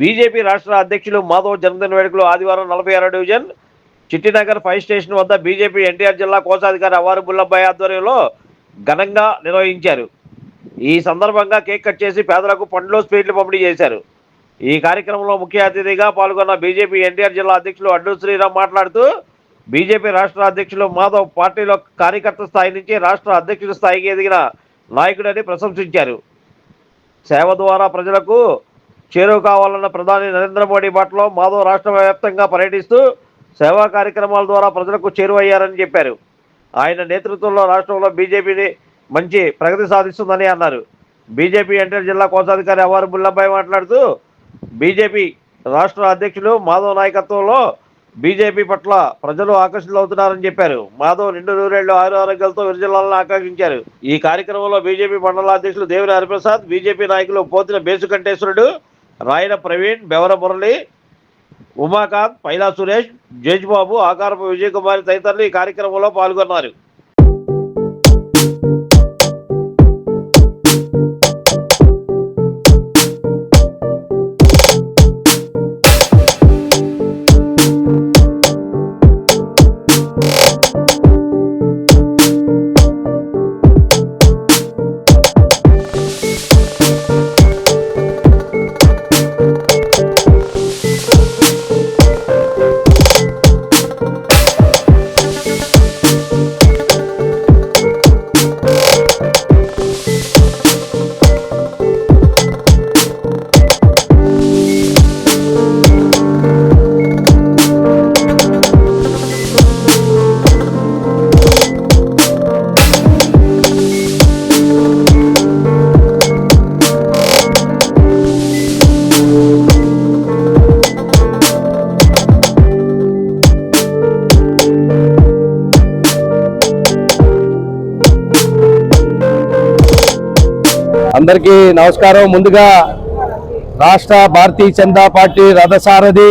BJP రాష్ట్ర అధ్యక్షులు మాధవ్ జన్మదిన వేడుకలు ఆదివారం నలభై ఆరో డివిజన్ చిట్టినగర్ ఫైర్ స్టేషన్ వద్ద బీజేపీ ఎన్టీఆర్ జిల్లా కోశాధికారి అవారు బుల్లబ్బాయి ఆధ్వర్యంలో ఘనంగా నిర్వహించారు. ఈ సందర్భంగా కేక్ కట్ చేసి పేదలకు పండ్లు స్వీట్లు పంపిణీ చేశారు. ఈ కార్యక్రమంలో ముఖ్య అతిథిగా పాల్గొన్న బీజేపీ ఎన్టీఆర్ జిల్లా అధ్యక్షులు అడ్డు శ్రీరామ్ మాట్లాడుతూ బీజేపీ రాష్ట్ర అధ్యక్షులు మాధవ్ పార్టీలో కార్యకర్త స్థాయి నుంచి రాష్ట్ర అధ్యక్షుడి స్థాయికి ఎదిగిన నాయకుడని ప్రశంసించారు. సేవ ద్వారా ప్రజలకు చేరువ కావాలన్న ప్రధాని నరేంద్ర మోడీ మాటలో మాధవ్ రాష్ట్ర వ్యాప్తంగా పర్యటిస్తూ సేవా కార్యక్రమాల ద్వారా ప్రజలకు చేరువయ్యారని చెప్పారు. ఆయన నేతృత్వంలో రాష్ట్రంలో బీజేపీని మంచి ప్రగతి సాధిస్తుందని అన్నారు. బీజేపీ ఎంటర్ జిల్లా కోశాధికారి అవారు బుల్లబ్బాయి మాట్లాడుతూ బీజేపీ రాష్ట్ర అధ్యక్షులు మాధవ్ నాయకత్వంలో బీజేపీ పట్ల ప్రజలు ఆకర్షితులవుతున్నారని చెప్పారు. మాధవ్ నిండు నూరేళ్ళు ఆరు ఆరోగ్యాలతో విరజిల్లాలను ఆకాంక్షించారు. ఈ కార్యక్రమంలో బీజేపీ మండల అధ్యక్షులు దేవిని హరిప్రసాద్ బీజేపీ నాయకులు పోతిన బేసుకంఠేశ్వరుడు రాయన ప్రవీణ్ బెవర మురళి ఉమాకాంత్ పైలా సురేష్ జేజ్బాబు ఆకారపు విజయ్ కుమార్ తదితరులు ఈ కార్యక్రమంలో పాల్గొన్నారు. అందరికీ నమస్కారం. ముందుగా రాష్ట్ర భారతీయ జనతా పార్టీ రథసారథి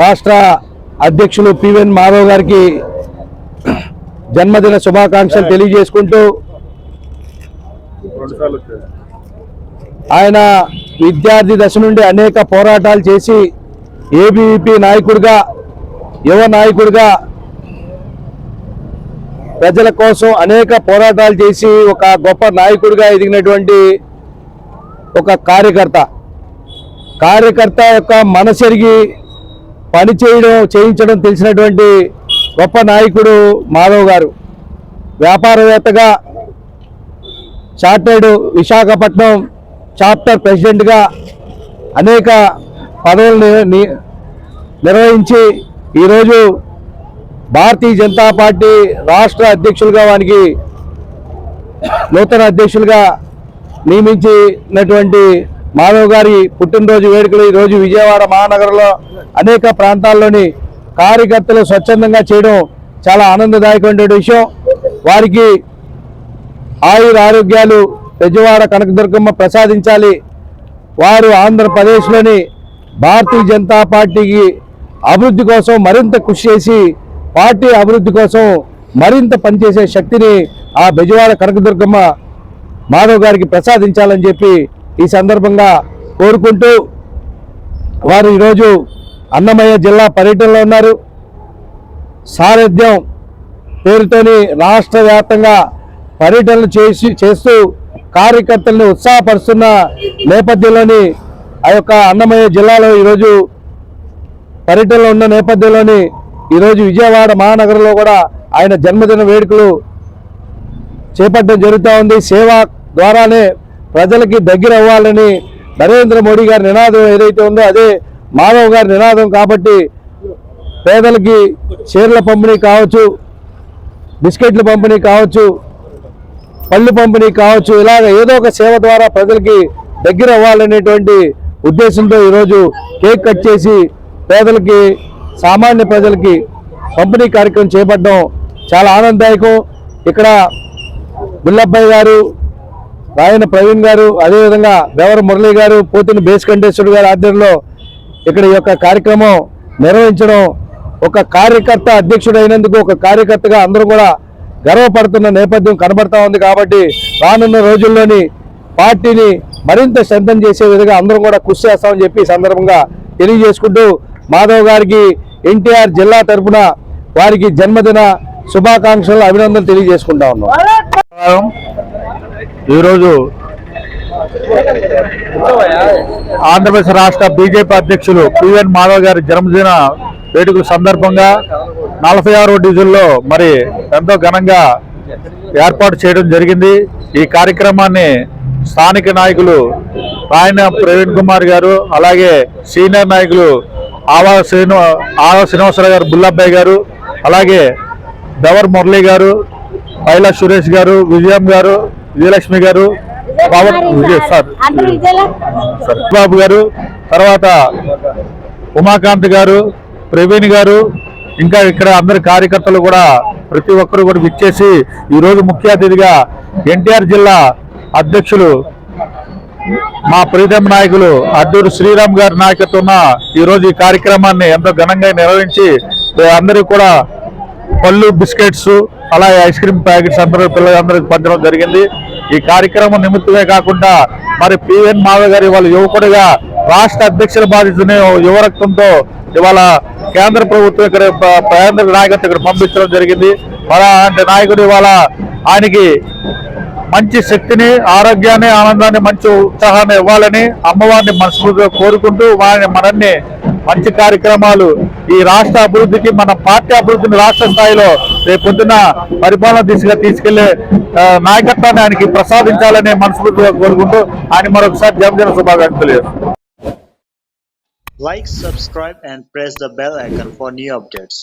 రాష్ట్ర అధ్యక్షులు పివెన్ మాధవ్ గారికి జన్మదిన శుభాకాంక్షలు తెలియజేసుకుంటూ ఆయన విద్యార్థి దశ నుండి అనేక పోరాటాలు చేసి ఏబీవీపీ నాయకుడిగా యువ నాయకుడిగా ప్రజల కోసం అనేక పోరాటాలు చేసి ఒక గొప్ప నాయకుడిగా ఎదిగినటువంటి ఒక కార్యకర్త. కార్యకర్త యొక్క మనసెరిగి పని చేయడం చేయించడం తెలిసినటువంటి గొప్ప నాయకుడు మాధవ్ గారు. వ్యాపారవేత్తగా చార్టెడ్ విశాఖపట్నం చాప్టర్ ప్రెసిడెంట్గా అనేక పదవులు ని- నిర్వహించి ఈరోజు భారతీయ జనతా పార్టీ రాష్ట్ర అధ్యక్షులుగా వానికి నూతన అధ్యక్షులుగా నియమించినటువంటి మాధవ్ గారి పుట్టినరోజు వేడుకలు ఈరోజు విజయవాడ మహానగరంలో అనేక ప్రాంతాల్లోని కార్యకర్తలు స్వచ్ఛందంగా చేయడం చాలా ఆనందదాయకమైన విషయం. వారికి ఆయుర ఆరోగ్యాలు పెద్దవాడ కనకదుర్గమ్మ ప్రసాదించాలి. వారు ఆంధ్రప్రదేశ్లోని భారతీయ జనతా పార్టీకి అభివృద్ధి కోసం మరింత కృషి చేసి పార్టీ అభివృద్ధి కోసం మరింత పనిచేసే శక్తిని ఆ బెజవాడ కనకదుర్గమ్మ మాధవ్ గారికి ప్రసాదించాలని చెప్పి ఈ సందర్భంగా కోరుకుంటూ వారు ఈరోజు అన్నమయ్య జిల్లా పర్యటనలో ఉన్నారు. సారథ్యం పేరుతోని రాష్ట్ర వ్యాప్తంగా పర్యటనలు చేసి చేస్తూ కార్యకర్తలను ఉత్సాహపరుస్తున్న నేపథ్యంలోని ఆ యొక్క అన్నమయ్య జిల్లాలో ఈరోజు పర్యటనలో ఉన్న నేపథ్యంలోని ఈరోజు విజయవాడ మహానగరంలో కూడా ఆయన జన్మదిన వేడుకలు చేపట్టడం జరుగుతూ ఉంది. సేవ ద్వారానే ప్రజలకి దగ్గర అవ్వాలని నరేంద్ర మోడీ గారి నినాదం ఏదైతే ఉందో అదే మాధవ్ గారి నినాదం కాబట్టి పేదలకి చీరల పంపిణీ కావచ్చు బిస్కెట్ల పంపిణీ కావచ్చు పళ్ళు పంపిణీ కావచ్చు ఇలాగ ఏదో ఒక సేవ ద్వారా ప్రజలకి దగ్గర అవ్వాలనేటువంటి ఉద్దేశంతో ఈరోజు కేక్ కట్ చేసి పేదలకి సామాన్య ప్రజలకి పంపిణీ కార్యక్రమం చేపట్టడం చాలా ఆనందదాయకం. ఇక్కడ బుల్లబ్బాయి గారు రాయన ప్రవీణ్ గారు అదేవిధంగా బెవర మురళి గారు పోతిన బేస్కంఠేశ్వరుడు గారి ఆధ్వర్యంలో ఇక్కడ ఈ యొక్క కార్యక్రమం నిర్వహించడం ఒక కార్యకర్త అధ్యక్షుడు అయినందుకు ఒక కార్యకర్తగా అందరూ కూడా గర్వపడుతున్న నేపథ్యం కనబడతా ఉంది కాబట్టి రానున్న రోజుల్లోని పార్టీని మరింత శ్రద్ధం చేసే విధంగా అందరం కూడా కృషి చేస్తామని చెప్పి సందర్భంగా తెలియజేసుకుంటూ మాధవ్ గారికి ఎన్టీఆర్ జిల్లా తరపున వారికి జన్మదిన శుభాకాంక్షలు అభినందనలు తెలియజేసుకుంటా ఉన్నాం. ఈరోజు ఆంధ్రప్రదేశ్ రాష్ట్ర బీజేపీ అధ్యక్షులు పివిఎన్ మాధవ్ గారి జన్మదిన వేడుకల సందర్భంగా నలభై ఆరో డీజిల్లో మరి ఎంతో ఘనంగా ఏర్పాటు చేయడం జరిగింది. ఈ కార్యక్రమాన్ని స్థానిక నాయకులు రాయన ప్రవీణ్ కుమార్ గారు అలాగే సీనియర్ నాయకులు ఆవా శ్రీను ఆవా శ్రీనివాసరావు గారు బుల్లబ్బాయి గారు అలాగే దవర్ మురళి గారు పైలా సురేష్ గారు విజయం గారు విజయలక్ష్మి గారు పవన్ విజయ్ సార్. బాబు గారు తర్వాత ఉమాకాంత్ గారు ప్రవీణ్ గారు ఇంకా ఇక్కడ అందరి కార్యకర్తలు కూడా ప్రతి ఒక్కరు కూడా విచ్చేసి ఈ రోజు ముఖ్య అతిథిగా ఎన్టీఆర్ జిల్లా అధ్యక్షులు మా ప్రీతం నాయకులు అడ్డూరు శ్రీరామ్ గారి నాయకత్వం ఈ రోజు ఈ కార్యక్రమాన్ని ఎంతో ఘనంగా నిర్వహించి అందరికీ కూడా పళ్ళు బిస్కెట్స్ అలాగే ఐస్ క్రీమ్ ప్యాకెట్స్ అందరూ పిల్లలందరికీ పంచడం జరిగింది. ఈ కార్యక్రమం నిమిత్తమే కాకుండా మరి పిఎన్ మాధవ్ గారి వాళ్ళ యువకుడిగా రాష్ట్ర అధ్యక్షుల బాధితున్న యువరక్తంతో ఇవాళ కేంద్ర ప్రభుత్వం ఇక్కడ ప్రయాణ కేంద్ర నాయకత్వం ఇక్కడ పంపించడం జరిగింది. అలాంటి నాయకుడు ఇవాళ ఆయనకి మంచి శక్తిని ఆరోగ్యాన్ని ఆనందాన్ని మంచి ఉత్సాహాన్ని ఇవ్వాలని అమ్మవారిని మనస్ఫూర్తిగా కోరుకుంటూ వారిని మనల్ని మంచి కార్యక్రమాలు ఈ రాష్ట్ర అభివృద్ధికి మన పార్టీ అభివృద్ధిని రాష్ట్ర స్థాయిలో రేపు పొద్దున పరిపాలన దిశగా తీసుకెళ్ళే నాయకత్వాన్ని ఆయనకి ప్రసాదించాలనే మనస్ఫూర్తిగా కోరుకుంటూ ఆయన మరొకసారి జన్మదిన శుభాకాంక్షలు like Like, subscribe, and press the bell icon for new updates.